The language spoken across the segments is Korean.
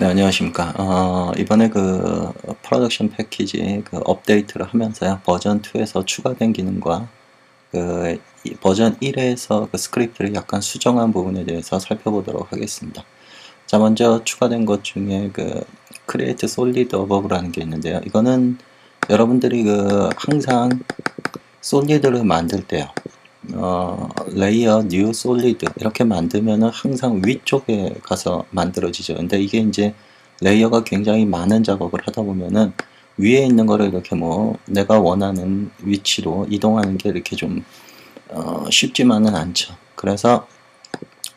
네, 안녕하십니까. 어, 이번에 그 프로덕션 패키지 그 업데이트를 하면서요. 버전 2에서 추가된 기능과 그 이- 버전 1에서 그 스크립트를 약간 수정한 부분에 대해서 살펴보도록 하겠습니다. 자, 먼저 추가된 것 중에 그 크리에이트 솔리드 어버브라는 게 있는데요. 이거는 여러분들이 그 항상 솔리드를 만들 때요. 어, 레이어 뉴 솔리드 이렇게 만들면은 항상 위쪽에 가서 만들어지죠. 근데 이게 이제 레이어가 굉장히 많은 작업을 하다 보면은 위에 있는 거를 이렇게 뭐 내가 원하는 위치로 이동하는 게 이렇게 좀 어, 쉽지만은 않죠. 그래서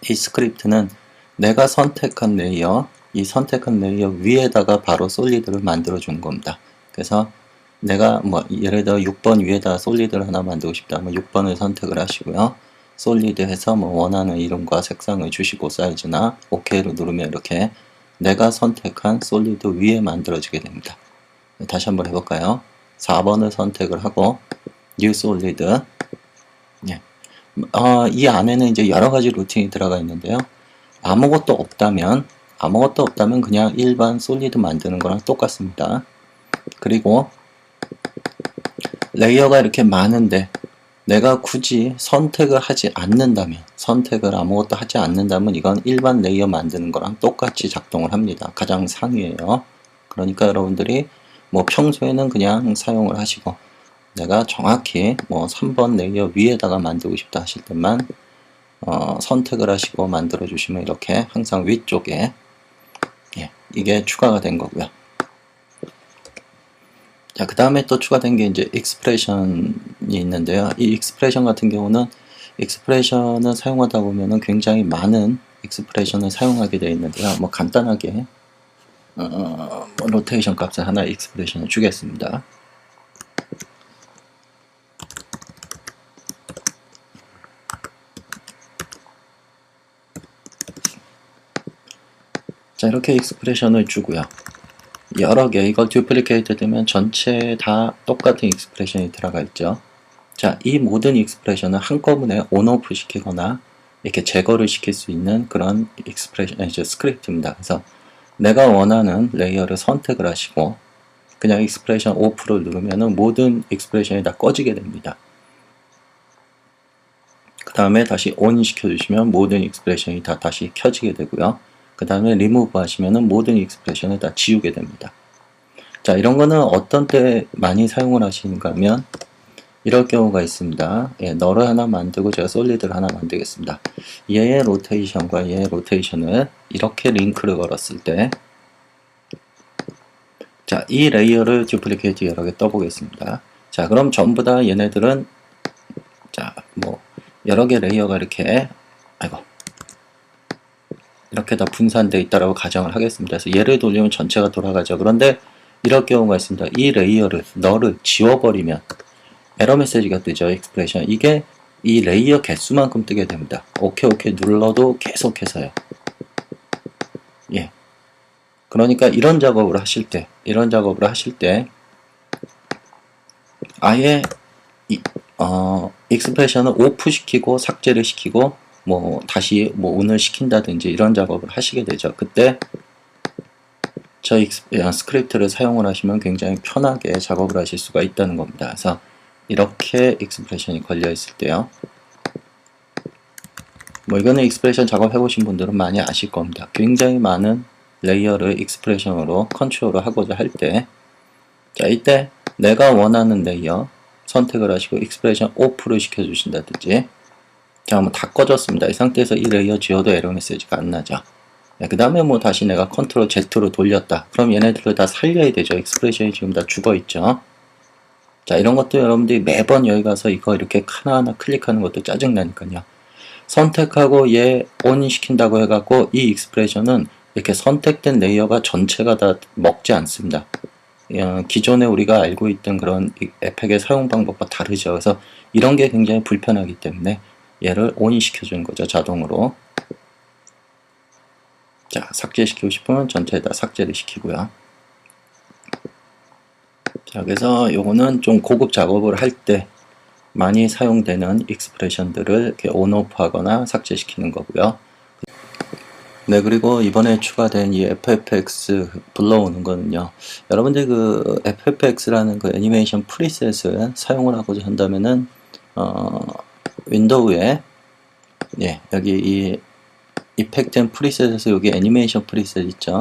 이 스크립트는 내가 선택한 레이어, 이 선택한 레이어 위에다가 바로 솔리드를 만들어 주는 겁니다. 그래서 내가 뭐 예를 들어 6번 위에다 솔리드를 하나 만들고 싶다면 6번을 선택을 하시고요. 솔리드 해서 뭐 원하는 이름과 색상을 주시고 사이즈나 OK를 누르면 이렇게 내가 선택한 솔리드 위에 만들어지게 됩니다. 다시 한번 해볼까요? 4번을 선택을 하고 New Solid 예. 어, 이 안에는 이제 여러 가지 루틴이 들어가 있는데요. 아무것도 없다면 아무것도 없다면 그냥 일반 솔리드 만드는 거랑 똑같습니다. 그리고 레이어가 이렇게 많은데 내가 굳이 선택을 하지 않는다면 선택을 아무것도 하지 않는다면 이건 일반 레이어 만드는 거랑 똑같이 작동을 합니다. 가장 상위에요. 그러니까 여러분들이 뭐 평소에는 그냥 사용을 하시고 내가 정확히 뭐 3번 레이어 위에다가 만들고 싶다 하실 때만 어, 선택을 하시고 만들어 주시면 이렇게 항상 위쪽에 예, 이게 추가가 된 거고요. 자, 그 다음에 또 추가된 게 이제 익스프레션이 있는데요. 이 익스프레션 같은 경우는 익스프레션을 사용하다 보면은 굉장히 많은 익스프레션을 사용하게 되어 있는데요. 뭐 간단하게 어, 뭐 로테이션 값을 하나 익스프레션을 주겠습니다. 자, 이렇게 익스프레션을 주고요. 여러 개 이걸 듀플리케이트 되면 전체 다 똑같은 익스프레션이 들어가 있죠. 자, 이 모든 익스프레션을 한꺼번에 온오프 시키거나 이렇게 제거를 시킬 수 있는 그런 익스프레션, 저 스크립트입니다. 그래서 내가 원하는 레이어를 선택을 하시고 그냥 익스프레션 오프를 누르면은 모든 익스프레션이 다 꺼지게 됩니다. 그 다음에 다시 ON 시켜주시면 모든 익스프레션이 다 다시 켜지게 되고요. 그 다음에 리무브 하시면은 모든 익스프레션을 다 지우게 됩니다. 자, 이런 거는 어떤 때 많이 사용을 하시는가 하면 이럴 경우가 있습니다. 예, 너를 하나 만들고 제가 솔리드를 하나 만들겠습니다. 얘의 로테이션과 얘의 로테이션을 이렇게 링크를 걸었을 때 자, 이 레이어를 듀플리케이트 여러 개 떠보겠습니다. 자, 그럼 전부 다 얘네들은 자, 뭐 여러 개 레이어가 이렇게 아이고 이렇게 다 분산되어 있다라고 가정을 하겠습니다. 그래서 얘를 돌리면 전체가 돌아가죠. 그런데 이럴 경우가 있습니다. 이 레이어를 너를 지워버리면 에러 메시지가 뜨죠. 익스프레션. 이게 이 레이어 개수만큼 뜨게 됩니다. 오케이 오케이 눌러도 계속해서요. 예. 그러니까 이런 작업을 하실 때, 이런 작업을 하실 때 아예 이, 어, 익스프레션을 오프 시키고 삭제를 시키고 뭐 다시 뭐 오늘 시킨다든지 이런 작업을 하시게 되죠. 그때 저 익스, 아, 스크립트를 사용을 하시면 굉장히 편하게 작업을 하실 수가 있다는 겁니다. 그래서 이렇게 익스프레션이 걸려 있을 때요. 뭐 이거는 익스프레션 작업 해 보신 분들은 많이 아실 겁니다. 굉장히 많은 레이어를 익스프레션으로 컨트롤을 하고자 할 때, 자 이때 내가 원하는 레이어 선택을 하시고 익스프레션 오프를 시켜주신다든지 자, 뭐 다 꺼졌습니다. 이 상태에서 이 레이어 지워도 에러 메시지가 안 나죠. 그 다음에 뭐 다시 내가 컨트롤 Z로 돌렸다. 그럼 얘네들을 다 살려야 되죠. 익스프레션이 지금 다 죽어 있죠. 자, 이런 것도 여러분들이 매번 여기 가서 이거 이렇게 하나하나 클릭하는 것도 짜증나니까요. 선택하고 얘 ON 시킨다고 해갖고 이 익스프레션은 이렇게 선택된 레이어가 전체가 다 먹지 않습니다. 어, 기존에 우리가 알고 있던 그런 이 에펙의 사용 방법과 다르죠. 그래서 이런 게 굉장히 불편하기 때문에 얘를 ON 시켜 주는 거죠. 자동으로. 자, 삭제시키고 싶으면 전체에 다 삭제를 시키고요. 자, 그래서 요거는 좀 고급 작업을 할 때 많이 사용되는 익스프레션들을 이렇게 온오프 하거나 삭제시키는 거고요. 네, 그리고 이번에 추가된 이 FFX 불러오는 거는요. 여러분들 그 FFX라는 그 애니메이션 프리셋을 사용을 하고자 한다면은, 어, 윈도우에, 예, 여기 이 이펙트 앤 프리셋에서 여기 애니메이션 프리셋 있죠.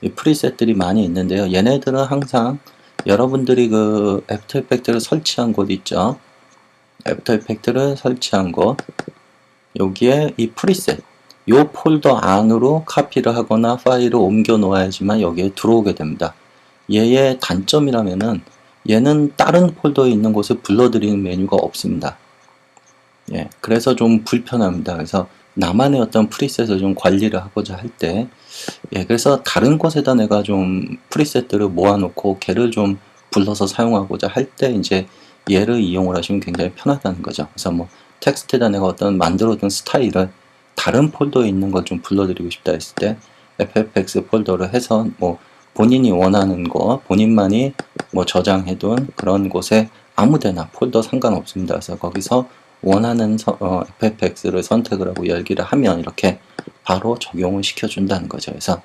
이 프리셋들이 많이 있는데요. 얘네들은 항상 여러분들이 그 애프터 이펙트를 설치한 곳 있죠. 애프터 이펙트를 설치한 곳, 여기에 이 프리셋, 요 폴더 안으로 카피를 하거나 파일을 옮겨 놓아야지만 여기에 들어오게 됩니다. 얘의 단점이라면은 얘는 다른 폴더에 있는 곳을 불러들이는 메뉴가 없습니다. 예, 그래서 좀 불편합니다. 그래서 나만의 어떤 프리셋을 좀 관리를 하고자 할 때, 예, 그래서 다른 곳에다 내가 좀 프리셋들을 모아놓고 걔를 좀 불러서 사용하고자 할 때 이제 얘를 이용을 하시면 굉장히 편하다는 거죠. 그래서 뭐 텍스트에다 내가 어떤 만들어둔 스타일을 다른 폴더에 있는 걸 좀 불러드리고 싶다 했을 때 FFX 폴더를 해서 뭐 본인이 원하는 거 본인만이 뭐 저장해둔 그런 곳에 아무데나 폴더 상관없습니다. 그래서 거기서 원하는 서, 어, FFX를 선택을 하고 열기를 하면 이렇게 바로 적용을 시켜준다는 거죠. 그래서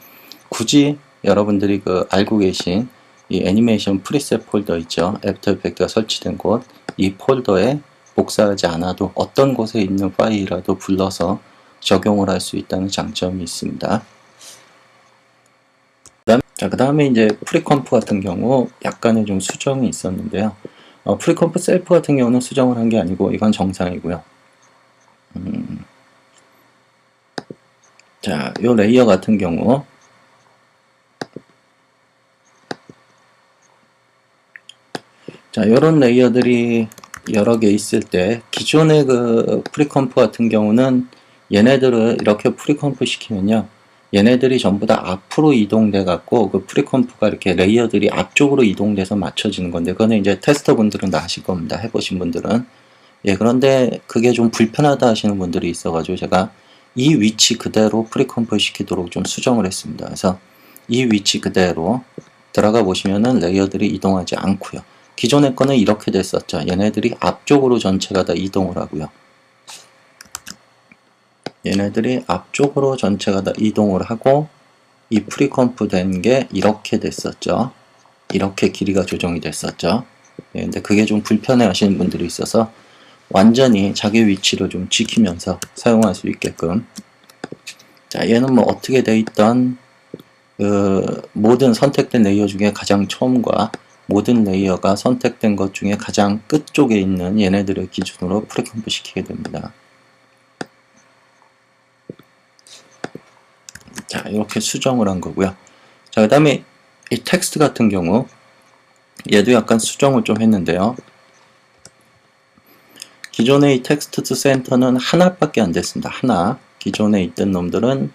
굳이 여러분들이 그 알고 계신 이 애니메이션 프리셋 폴더 있죠. 애프터 이펙트가 설치된 곳, 이 폴더에 복사하지 않아도 어떤 곳에 있는 파일이라도 불러서 적용을 할 수 있다는 장점이 있습니다. 자, 그 다음에 이제 프리컴프 같은 경우 약간의 좀 수정이 있었는데요. 어, 프리컴프 셀프 같은 경우는 수정을 한 게 아니고 이건 정상이고요. 음, 자, 요 레이어 같은 경우 자, 요런 레이어들이 여러 개 있을 때 기존의 그 프리컴프 같은 경우는 얘네들을 이렇게 프리컴프 시키면요. 얘네들이 전부 다 앞으로 이동돼 갖고 그 프리컴프가 이렇게 레이어들이 앞쪽으로 이동돼서 맞춰지는 건데 그거는 이제 테스터 분들은 다 아실 겁니다. 해보신 분들은 예 그런데 그게 좀 불편하다 하시는 분들이 있어가지고 제가 이 위치 그대로 프리컴프 시키도록 좀 수정을 했습니다. 그래서 이 위치 그대로 들어가 보시면은 레이어들이 이동하지 않고요. 기존의 거는 이렇게 됐었죠. 얘네들이 앞쪽으로 전체가 다 이동을 하고요. 얘네들이 앞쪽으로 전체가 다 이동을 하고 이 프리컴프 된 게 이렇게 됐었죠. 이렇게 길이가 조정이 됐었죠. 예, 근데 그게 좀 불편해 하시는 분들이 있어서 완전히 자기 위치를 좀 지키면서 사용할 수 있게끔 자 얘는 뭐 어떻게 돼 있던 그 모든 선택된 레이어 중에 가장 처음과 모든 레이어가 선택된 것 중에 가장 끝쪽에 있는 얘네들을 기준으로 프리컴프 시키게 됩니다. 자, 이렇게 수정을 한 거고요. 자, 그 다음에 이 텍스트 같은 경우 얘도 약간 수정을 좀 했는데요. 기존의 이 텍스트 투 센터는 하나밖에 안 됐습니다. 하나. 기존에 있던 놈들은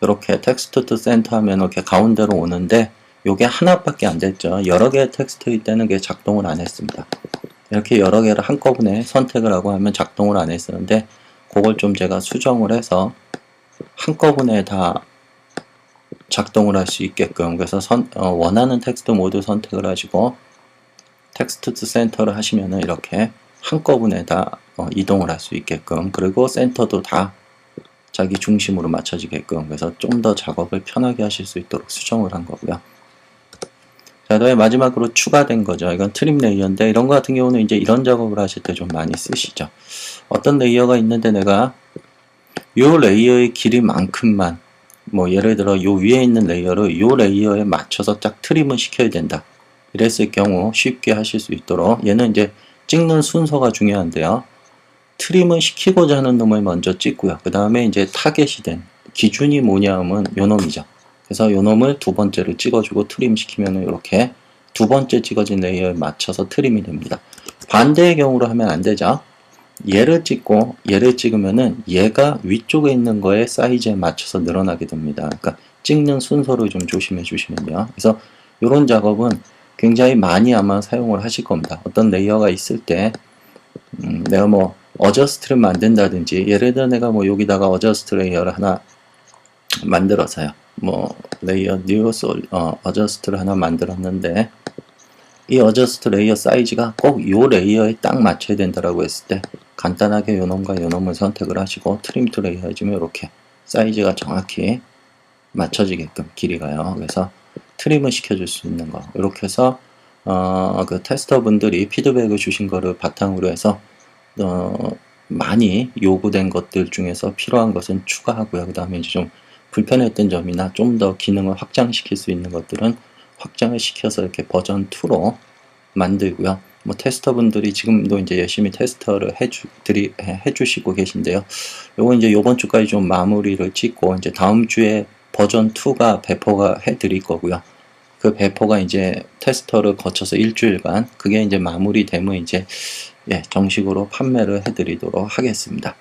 이렇게 텍스트 투 센터 하면 이렇게 가운데로 오는데 요게 하나밖에 안 됐죠. 여러 개의 텍스트일 때는 그게 작동을 안 했습니다. 이렇게 여러 개를 한꺼번에 선택을 하고 하면 작동을 안 했었는데 그걸 좀 제가 수정을 해서 한꺼번에 다 작동을 할 수 있게끔 그래서 선, 어, 원하는 텍스트 모두 선택을 하시고 텍스트 투 센터를 하시면은 이렇게 한꺼번에 다 어, 이동을 할 수 있게끔 그리고 센터도 다 자기 중심으로 맞춰지게끔 그래서 좀 더 작업을 편하게 하실 수 있도록 수정을 한 거고요. 자, 다음에 마지막으로 추가된 거죠. 이건 트림 레이어인데 이런 거 같은 경우는 이제 이런 작업을 하실 때 좀 많이 쓰시죠. 어떤 레이어가 있는데 내가 이 레이어의 길이만큼만 뭐 예를 들어 요 위에 있는 레이어를 요 레이어에 맞춰서 딱 트림을 시켜야 된다. 이랬을 경우 쉽게 하실 수 있도록 얘는 이제 찍는 순서가 중요한데요. 트림을 시키고자 하는 놈을 먼저 찍고요. 그 다음에 이제 타겟이 된 기준이 뭐냐 하면 요 놈이죠. 그래서 요 놈을 두 번째로 찍어주고 트림 시키면 이렇게 두 번째 찍어진 레이어에 맞춰서 트림이 됩니다. 반대의 경우로 하면 안 되죠. 얘를 찍고 얘를 찍으면은 얘가 위쪽에 있는 거에 사이즈에 맞춰서 늘어나게 됩니다. 그러니까 찍는 순서를 좀 조심해 주시면요. 그래서 이런 작업은 굉장히 많이 아마 사용을 하실 겁니다. 어떤 레이어가 있을 때 음, 내가 뭐 어저스트를 만든다든지 예를 들어 내가 뭐 여기다가 어저스트 레이어를 하나 만들어서요. 뭐 레이어 뉴 어, 어저스트를 하나 만들었는데 이 어저스트 레이어 사이즈가 꼭 이 레이어에 딱 맞춰야 된다라고 했을 때 간단하게 요놈과 요놈을 선택을 하시고 트림 투 레이어 해주면 이렇게 사이즈가 정확히 맞춰지게끔 길이가요. 그래서 트림을 시켜줄 수 있는 거. 이렇게 해서 어, 그 테스터분들이 피드백을 주신 거를 바탕으로 해서 어, 많이 요구된 것들 중에서 필요한 것은 추가하고요. 그 다음에 이제 좀 불편했던 점이나 좀 더 기능을 확장시킬 수 있는 것들은 확장을 시켜서 이렇게 버전 2로 만들고요. 뭐 테스터분들이 지금도 이제 열심히 테스터를 해주, 드리, 해주시고 계신데요. 요거 이제 요번 주까지 좀 마무리를 짓고 이제 다음 주에 버전 2가 배포가 해드릴 거고요. 그 배포가 이제 테스터를 거쳐서 일주일간 그게 이제 마무리되면 이제 예, 정식으로 판매를 해드리도록 하겠습니다.